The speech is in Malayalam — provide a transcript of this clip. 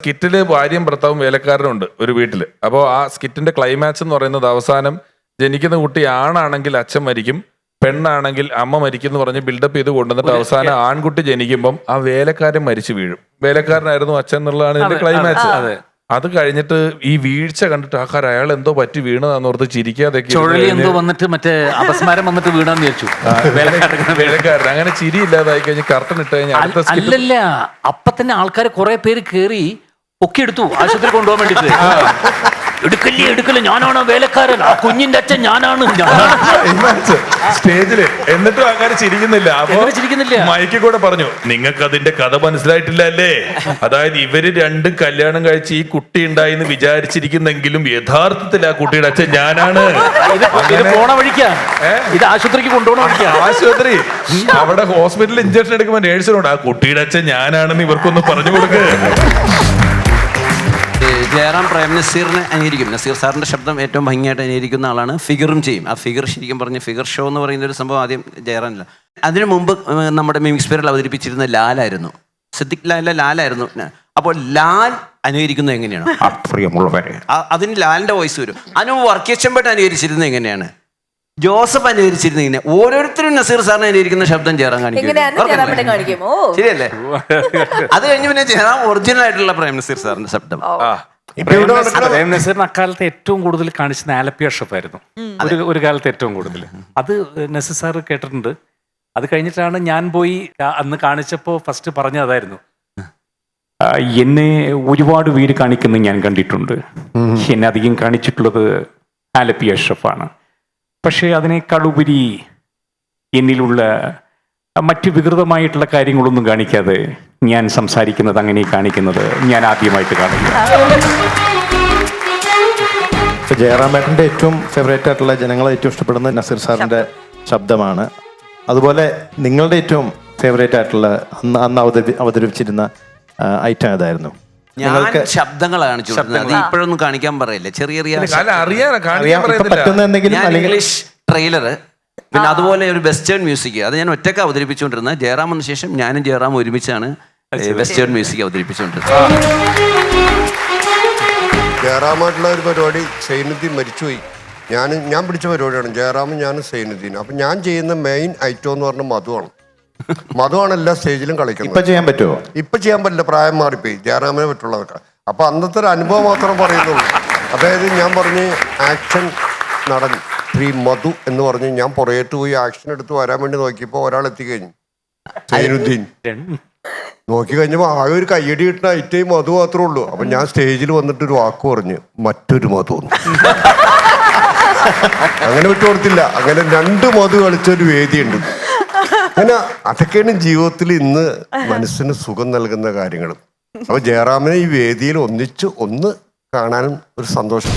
സ്കിറ്റിൽ ഭാര്യയും ഭർത്താവും വേലക്കാരനും ഉണ്ട് ഒരു വീട്ടിൽ. അപ്പോൾ ആ സ്കിറ്റിന്റെ ക്ലൈമാക്സ് എന്ന് പറയുന്നത് അവസാനം ജനിക്കുന്ന കുട്ടി ആണാണെങ്കിൽ അച്ഛൻ മരിക്കും പെണ്ണാണെങ്കിൽ അമ്മ മരിക്കും എന്ന് പറഞ്ഞ് ബിൽഡപ്പ് ചെയ്ത് കൊണ്ടുവന്നിട്ട് അവസാനം ആൺകുട്ടി ജനിക്കുമ്പം ആ വേലക്കാരൻ മരിച്ചു വീഴും. വേലക്കാരനായിരുന്നു അച്ഛൻ എന്നുള്ളതാണ് ഇതിന്റെ ക്ലൈമാക്സ് അതെ. കഴിഞ്ഞിട്ട് ഈ വീഴ്ച കണ്ടിട്ട് ആൾക്കാർ അയാൾ എന്തോ പറ്റി വീണതാന്ന് ഓർത്ത് ചിരിക്കാതെ എന്തോ വന്നിട്ട് മറ്റേ അപസ്മാരം വന്നിട്ട് വീണാന്ന് വിചാരിച്ചു. വേലക്കാരൻ അങ്ങനെ ചിരി ഇല്ലാതായി കഴിഞ്ഞ് കർട്ടൻ ഇട്ട് കഴിഞ്ഞാൽ അല്ലല്ല. അപ്പൊ തന്നെ ആൾക്കാർ കുറെ പേര് കേറി പൊക്കിയെടുത്തു. ആശുപത്രി കൊണ്ടുപോകാൻ വേണ്ടിട്ട് എടുക്കല്ലേ എടുക്കല്ലേ. ഞാനാണ് വേലക്കാരൻ? ആ കുഞ്ഞിന്റെ അച്ഛൻ ഞാനാണ്. സ്റ്റേജിൽ എന്നിട്ടും ആൾക്കാർ ചിരിക്കുന്നില്ല. ചിരിക്കുന്നില്ല. മൈക്കിൽ കൂടെ പറഞ്ഞു നിങ്ങൾക്ക് അതിന്റെ കഥ മനസ്സിലായിട്ടില്ല അല്ലേ അതായത് ഇവർ രണ്ടും കല്യാണം കഴിച്ച് ഈ കുട്ടി ഉണ്ടായി എന്ന് വിചാരിച്ചിരിക്കുന്നെങ്കിലും യഥാർത്ഥത്തിൽ ആ കുട്ടിയുടെ അച്ഛൻ ഞാനാണ്. ഇത് പോണ വഴിക്കാ. ഇത് ആശുപത്രിക്ക് കൊണ്ടുപോണ വഴിക്കാ. ആശുപത്രി. അവിടെ ഹോസ്പിറ്റലിൽ ഇഞ്ചക്ഷൻ എടുക്കുമ്പോൾ നേഴ്സിനോട് ആ കുട്ടിയുടെ അച്ഛൻ ഞാനാണെന്ന് ഇവർക്കൊന്ന് പറഞ്ഞു കൊടുക്ക്. ഏ, ജയറാം പ്രേം നസീറിനെ അനുകരിക്കും നസീർ സാറിന്റെ ശബ്ദം ഏറ്റവും ഭംഗിയായിട്ട് അനുകരിക്കുന്ന ആളാണ് ഫിഗറും ചെയ്യും. ആ ഫിഗർ ശരിക്കും പറഞ്ഞ് ഫിഗർ ഷോ എന്ന് പറയുന്ന ഒരു സംഭവം ആദ്യം ജയറാമില്ല അതിനു മുമ്പ് നമ്മുടെ മിമിക്സ് പേരിൽ അവതരിപ്പിച്ചിരുന്ന ലാലായിരുന്നു. സിദ്ദിഖ് ലാല ലാലായിരുന്നു. അപ്പോൾ ലാൽ അനുകരിക്കുന്നത് എങ്ങനെയാണ്? അതിന് ലാലിന്റെ വോയിസ് വരും. അനു വർക്കേച്ചമ്പേട്ട് അനുകരിച്ചിരുന്നത് എങ്ങനെയാണ്? ജോസഫ് അനുകരിച്ചിരുന്നു ഇങ്ങനെ ഓരോരുത്തരും നസീർ സാറിനെ അനുകരിക്കുന്ന ശബ്ദം ചേരാൻ കാണിക്കും ശരിയല്ലേ? അത് കഴിഞ്ഞ് പിന്നെ ചേരാൻ ഒറിജിനൽ ആയിട്ടുള്ള പ്രേം നസീർ സാറിന്റെ ശബ്ദം. പ്രേം നസീറിന് അക്കാലത്ത് ഏറ്റവും കൂടുതൽ കാണിച്ചത് ആലപ്പി ഷെഫായിരുന്നു ഒരു ഒരു കാലത്ത് ഏറ്റവും കൂടുതൽ. അത് നസീർ സാർ കേട്ടിട്ടുണ്ട്. അത് കഴിഞ്ഞിട്ടാണ് ഞാൻ പോയി അന്ന് കാണിച്ചപ്പോൾ ഫസ്റ്റ് പറഞ്ഞ അതായിരുന്നു. എന്നെ ഒരുപാട് വീട് കാണിക്കുന്നത് ഞാൻ കണ്ടിട്ടുണ്ട്. എന്നെ അധികം കാണിച്ചിട്ടുള്ളത് ആലപ്പി അഷ്റഫാണ് പക്ഷേ അതിനേക്കാൾ ഉപരി എന്നിലുള്ള മറ്റ് വികൃതമായിട്ടുള്ള കാര്യങ്ങളൊന്നും കാണിക്കാതെ ഞാൻ സംസാരിക്കുന്നത് അങ്ങനെ കാണിക്കുന്നത് ഞാൻ ആദ്യമായിട്ട് കാണുന്നു. ജയറാം ജയറാമേട്ടന്റെ ഏറ്റവും ഫേവറേറ്റ് ആയിട്ടുള്ള ജനങ്ങളെ ഏറ്റവും ഇഷ്ടപ്പെടുന്ന നസീർ സാറിന്റെ ശബ്ദമാണ്. അതുപോലെ നിങ്ങളുടെ ഏറ്റവും ഫേവറേറ്റ് ആയിട്ടുള്ള അന്ന് അന്ന് അവതരി അവതരിപ്പിച്ചിരുന്ന ഐറ്റം ഏതായിരുന്നു? ഞാൻ നിങ്ങൾക്ക് ശബ്ദങ്ങൾ കാണിച്ചു കൊടുക്കുന്നത്. അത് ഇപ്പോഴൊന്നും കാണിക്കാൻ പറയില്ല. ചെറിയ ചെറിയ അല്ല അറിയാനാ കാണിക്കാൻ അറിയാം. ഇപ്പൊ പറയുന്നില്ല പറ്റുന്ന എന്തെങ്കിലും ഞാൻ അല്ലെങ്കിൽ ഇംഗ്ലീഷ് ട്രെയിലർ പിന്നെ അതുപോലെ ഒരു വെസ്റ്റേൺ മ്യൂസിക് അത് ഞാൻ ഒറ്റയ്ക്ക് അവതരിപ്പിച്ചുകൊണ്ടിരുന്നത്. ജയറാമിന് ശേഷം ഞാനും ജയറാം ഒരുമിച്ചാണ് വെസ്റ്റേൺ മ്യൂസിക് അവതരിപ്പിച്ചുകൊണ്ടിരുന്നത്. ജയറാമായിട്ടുള്ള ഒരു പരിപാടി സൈനുദ്ദീൻ മരിച്ചുപോയി. ഞാൻ ഞാൻ പിടിച്ച പരിപാടിയാണ് ജയറാമും ഞാനും സൈനുദ്ദീനും. അപ്പം ഞാൻ ചെയ്യുന്ന മെയിൻ ഐറ്റം എന്ന് പറഞ്ഞാൽ മധുവാണ്. മധുവാണ് എല്ലാ സ്റ്റേജിലും കളിക്കുന്നത്. ഇപ്പൊ ചെയ്യാൻ പറ്റുമോ ഇപ്പൊ ചെയ്യാൻ പറ്റില്ല. പ്രായം മാറിപ്പോയി. ജയറാമിനെ പറ്റുള്ളതൊക്കെ അപ്പൊ അന്നത്തെ ഒരു അനുഭവം മാത്രം പറയുന്നുള്ളൂ. അതായത് ഞാൻ പറഞ്ഞ് ആക്ഷൻ നടൻ ശ്രീ മധു എന്ന് പറഞ്ഞ് ഞാൻ പുറകേട്ട് പോയി ആക്ഷൻ എടുത്ത് വരാൻ വേണ്ടി നോക്കിയപ്പോ ഒരാൾ എത്തിക്കഴിഞ്ഞു സൈനുദ്ദീൻ. നോക്കി കഴിഞ്ഞപ്പോൾ ആകെ ഒരു കയ്യടി കിട്ടുന്ന ഐറ്റം മധു മാത്രമേ ഉള്ളൂ. അപ്പൊ ഞാൻ സ്റ്റേജിൽ വന്നിട്ട് ഒരു വാക്ക് പറഞ്ഞു മറ്റൊരു മധു അങ്ങനെ അങ്ങനെ വിട്ടുകൊടുത്തില്ല അങ്ങനെ രണ്ട് മധു കളിച്ച ഒരു വേദിയുണ്ട്. അങ്ങനെ അതൊക്കെയാണ് ജീവിതത്തിൽ ഇന്ന് മനസ്സിന് സുഖം നൽകുന്ന കാര്യങ്ങൾ അപ്പൊ ജയറാമിനെ ഈ വേദിയിൽ ഒന്നിച്ച് ഒന്ന് കാണാനും ഒരു സന്തോഷം.